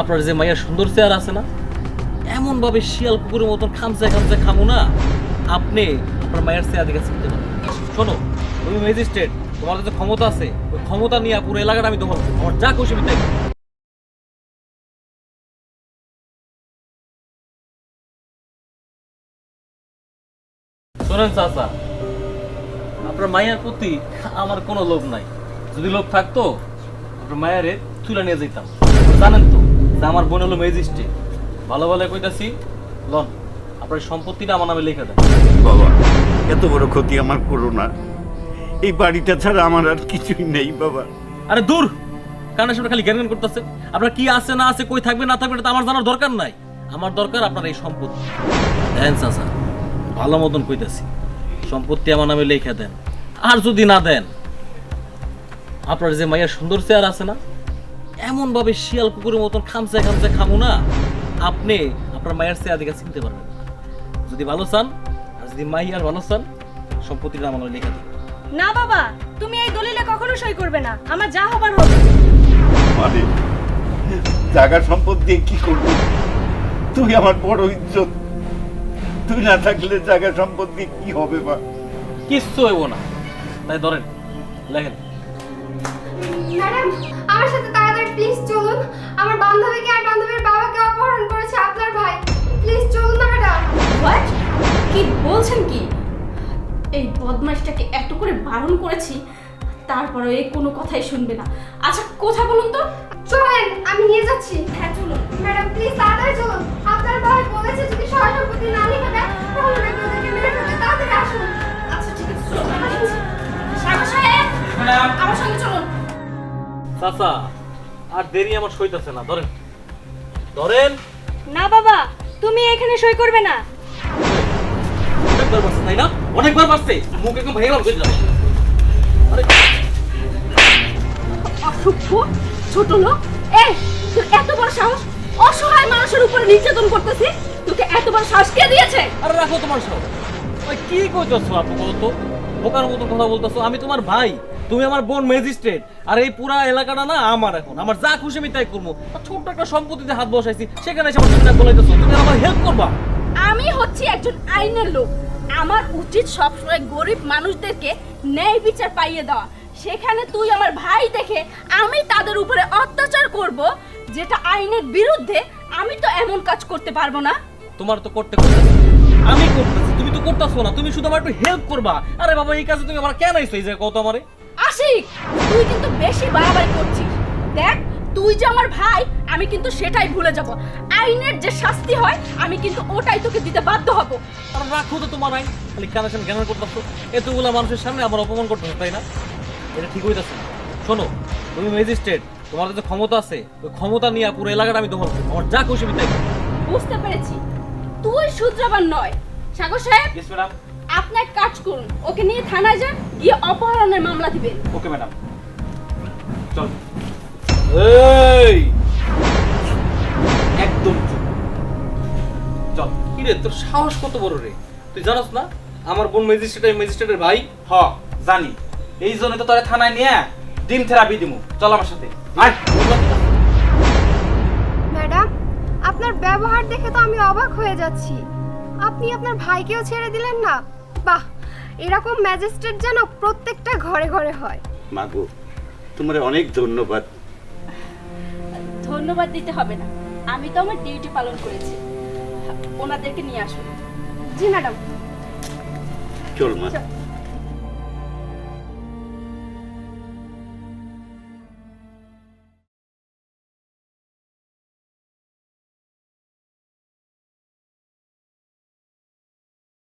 আপনার যে মাইয়ার সুন্দর চেয়ার আছে না এমন ভাবে শিয়াল কুকুরের মতন খামচে খামচে খামো না, আপনি আপনার মায়ের চেয়ার দিকে চিনতে পারবেন। শোনো তুমি ম্যাজিস্ট্রেট, তোমার যে ক্ষমতা আছে, ওই ক্ষমতা নিয়ে পুরো এলাকাটা আমি দখল আমার যা খুশি আমি তাই শোনেন চাচা, আপনার মায়ের প্রতি আমার কোনো লোভ নাই। যদি লোভ থাকতো, আপনার মায়েরে তুলে নিয়ে যেতাম। জানেন তো যে আমার বোন হলো ম্যাজিস্ট্রেট। ভালো ভালো কইতাছি লন আপনার সম্পত্তিটা আমার নামে লিখে দেন। বাবা এত বড় ক্ষতি আমার করো না। এই বাড়িটা ছাড়া আমার আর কিছুই নেই বাবা। আরে দূর! কারণ সামনে খালি জ্ঞান করতেছে। আপনার কি আছে না আছে কই থাকবে না থাকবে এটা আমার জানার দরকার নাই। আমার দরকার আপনার এই সম্পত্তি। দেন চাচা ভালো মতন কইতাছি। সম্পত্তি আমার নামে লিখে দেন। আর যদি না দেন আপনার যে মাইয়ার সুন্দর চেয়ার আছে না এমন ভাবে শিয়াল কুকুরের মতন খামচে খামচে খামু না। আপনি আপনার মায়ের চেয়ার চিনতে পারবেন। যদি ভালো চান আর যদি মাই আর ভালো চান সম্পত্তিটা আমার লিখে দেন। না বাবা তুমি এই দলিলে কখনো সই করবে না। আমার যা হবার হবে। মানে জায়গা সম্পদ দিয়ে কি করব? তুই আমার বড় ইজ্জত। তুই না থাকলে জায়গা সম্পদ দিয়ে কি হবে বা? কিচ্ছু হইব না। তাই ধরেন লেখেন ম্যাডাম আমার সাথে তাড়াতাড়ি প্লিজ চলুন। আমার বান্ধবীকে আর বান্ধবীর বাবাকে অপহরণ করেছে আপনার ভাই। প্লিজ চলুন না ম্যাডাম। হোয়াট কি বলছেন কি? এই বদমাইশটাকে এত করে বারণ করেছি তারপরে এই কোনো কথাই শুনবে না। আচ্ছা কোথা বলুন তো? চলেন আমি নিয়ে যাচ্ছি। হ্যাঁ চলুন। ম্যাডাম প্লিজ চাচা আর দেরি আমার সইতাছে না ধরেন। ধরেন। না বাবা তুমি এখানে সই করবে না। অনেকবার বাসছে তাই না? অনেকবার বাসছে মুখ একদম ভেঙে গেলাম বুঝলাম আরে। অসভ্য ছোট লোক। এ তোর এত বড় সাহস? অসহায় মানুষের উপরে নির্যাতন করতেছি? তোকে এত বড় সাহস কে দিয়েছে? আরে রাখো তোমার সব ওই কি কইতেছো আপু বলতো বোকার মতো কথা বলতেছো। আমি তোমার ভাই। তুমি আমার বোন ম্যাজিস্ট্রেট। আর এই পুরা এলাকাটা না আমার এখন। আমার যা খুশি আমি তাই করব। ছোট্ট একটা সম্পত্তিতে হাত বসাইছি সেখানে এসে আমার বলাইতেছো তুমি আমার হেল্প করবা। আমি হচ্ছি একজন আইনের লোক। আমার উচিত সবসময় গরিব মানুষদেরকে ন্যায় বিচার পাইয়ে দেওয়া। সেখানে তুই আমার ভাই দেখে আমি তাদের উপরে অত্যাচার করব যেটা আইনের বিরুদ্ধে আমি তো এমন কাজ করতে পারব না। তোমার তো করতে করতে আমি করতেছি তুমি তো করতেছো না। তুমি শুধু আমার একটু হেল্প করবা। আরে বাবা এই কাজে তুমি আমার কেন আইছো? এই যে কত আমারে। আশিক তুই কিন্তু বেশি বাড়াবাড়ি করছিস। দেখ তুই যে আমার ভাই আমি কিন্তু সেটাই ভুলে যাব। আইনের যে শাস্তি হয় আমি কিন্তু ওটাই তোকে দিতে বাধ্য হব। আর রাখো তো তোমার আইন খালি কানেকশন জ্ঞান করতেছো? এতগুলা মানুষের সামনে আমার অপমান করতেছো তাই না? এটা ঠিক হইতাছে শোনো তুমি ম্যাজিস্ট্রেট তোমার যে ক্ষমতা আছে ওই ক্ষমতা নিয়ে পুরো এলাকাটা আমি করব। আমার যা খুশি তাই বুঝতে পেরেছি। তুই শুদ্রবান নয়। সাগর সাহেব? আপনি এক কাজ করুন। ওকে নিয়ে থানায় যান গিয়ে অপহরণের মামলা দিবেন। Okay madam. চল। এই! একদম চুপ। চল। কি রে তোর সাহস কত বড় রে? তুই জানোস না আমার বোন ম্যাজিস্ট্রেট ম্যাজিস্ট্রেটের ভাই? হ জানি। এই জন্য তো তোরে থানায় নিয়ে ডিম থেরাপি দিমু। চল আমার সাথে। আয়। ম্যাডাম আপনার ব্যবহার দেখে তো আমি অবাক হয়ে যাচ্ছি। আপনি আপনার ভাইকেও ছেড়ে দিলেন না? বাহ এরকম ম্যাজিস্ট্রেট যেন প্রত্যেকটা ঘরে ঘরে হয়। মাগো তোমার অনেক ধন্যবাদ। ধন্যবাদ দিতে হবে না। আমি তো আমার ডিউটি পালন করেছি। ওনাদেরকে নিয়ে আসুন। জি ম্যাডাম। চল মা।